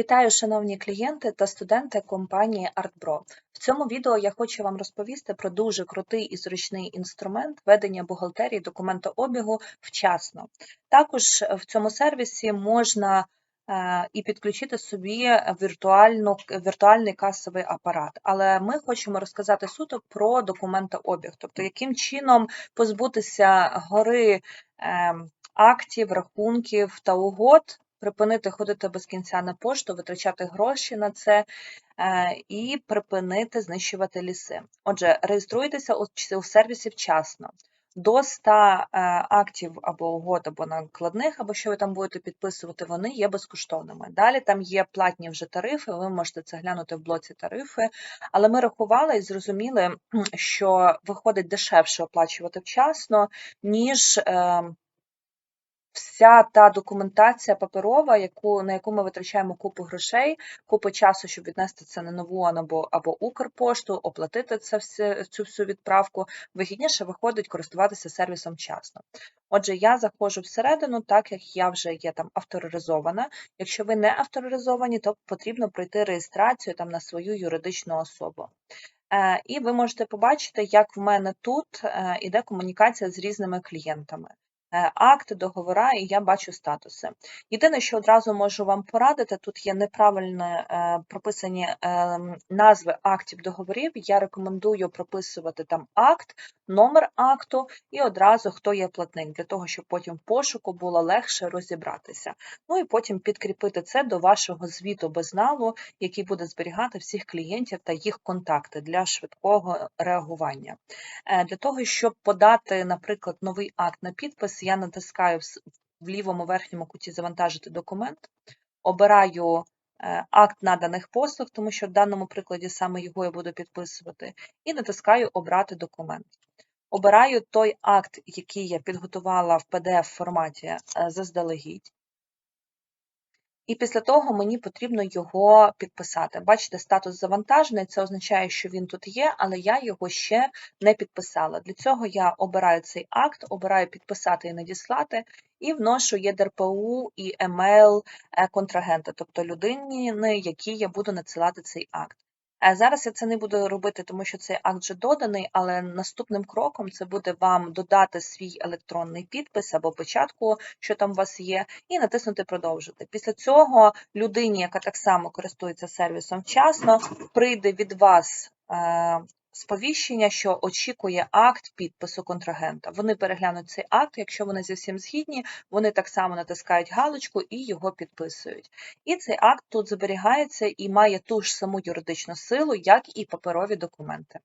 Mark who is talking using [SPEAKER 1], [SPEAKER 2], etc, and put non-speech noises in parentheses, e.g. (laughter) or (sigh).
[SPEAKER 1] Вітаю, шановні клієнти та студенти компанії ArtBro. В цьому відео я хочу вам розповісти про дуже крутий і зручний інструмент ведення бухгалтерії документообігу вчасно. Також в цьому сервісі можна е, і підключити собі віртуальну, віртуальний касовий апарат. Але ми хочемо розказати суто про документообіг, тобто яким чином позбутися гори ем, актів, рахунків та угод припинити ходити без кінця на пошту, витрачати гроші на це е, і припинити знищувати ліси. Отже, реєструйтеся у сервісі вчасно. До 100 е, актів або угод, або накладних, або що ви там будете підписувати, вони є безкоштовними. Далі там є платні вже тарифи, ви можете це глянути в блоці тарифи, але ми рахували і зрозуміли, (clears throat) що виходить дешевше оплачувати вчасно, ніж ем, вся та документація паперова, яку, на яку ми витрачаємо купу грошей, купу часу, щоб віднести це на нову або або Укрпошту, оплатити це все, цю всю відправку, вигідніше виходить користуватися сервісом вчасно. Отже, я заходжу всередину, так як я вже є там авторизована. Якщо ви не авторизовані, то потрібно пройти реєстрацію там на свою юридичну особу. Е, і ви можете побачити, як в мене тут е, іде комунікація з різними клієнтами. Е, акти, договора, і я бачу статуси. Єдине, що одразу можу вам порадити, тут є неправильно е, прописані ем, назви актів договорів. Я рекомендую прописувати там акт, номер акту і одразу хто є платник, для того, щоб потім в пошуку було легше розібратися. Ну і потім підкріпити це до вашого звіту безналу, який буде зберігати всіх клієнтів та їх контакти для швидкого реагування. Е, для того, щоб подати, наприклад, новий акт на підпис я натискаю в лівому верхньому куті Завантажити документ, обираю е, акт наданих послуг, тому що в даному прикладі саме його я буду підписувати, і натискаю Обрати документ. Обираю той акт, який я підготувала в PDF форматі е, заздалегідь. І після того мені потрібно його підписати. Бачите, статус завантажений, це означає, що він тут є, але я його ще не підписала. Для цього я обираю цей акт, обираю підписати і надіслати, і вношу ЄДРПУ і емейл е, контрагента, тобто людині, якій я буду надсилати цей акт. Зараз я це не буду робити, тому що цей акт вже доданий, але наступним кроком це буде вам додати свій електронний підпис або початку, що там у вас є, і натиснути Продовжити. Після цього людині, яка так само користується сервісом вчасно, прийде від вас е, сповіщення, що очікує акт підпису контрагента. Вони переглянуть цей акт, якщо вони зі всім згідні, вони так само натискають галочку і його підписують. І цей акт тут зберігається і має ту ж саму юридичну силу, як і паперові документи.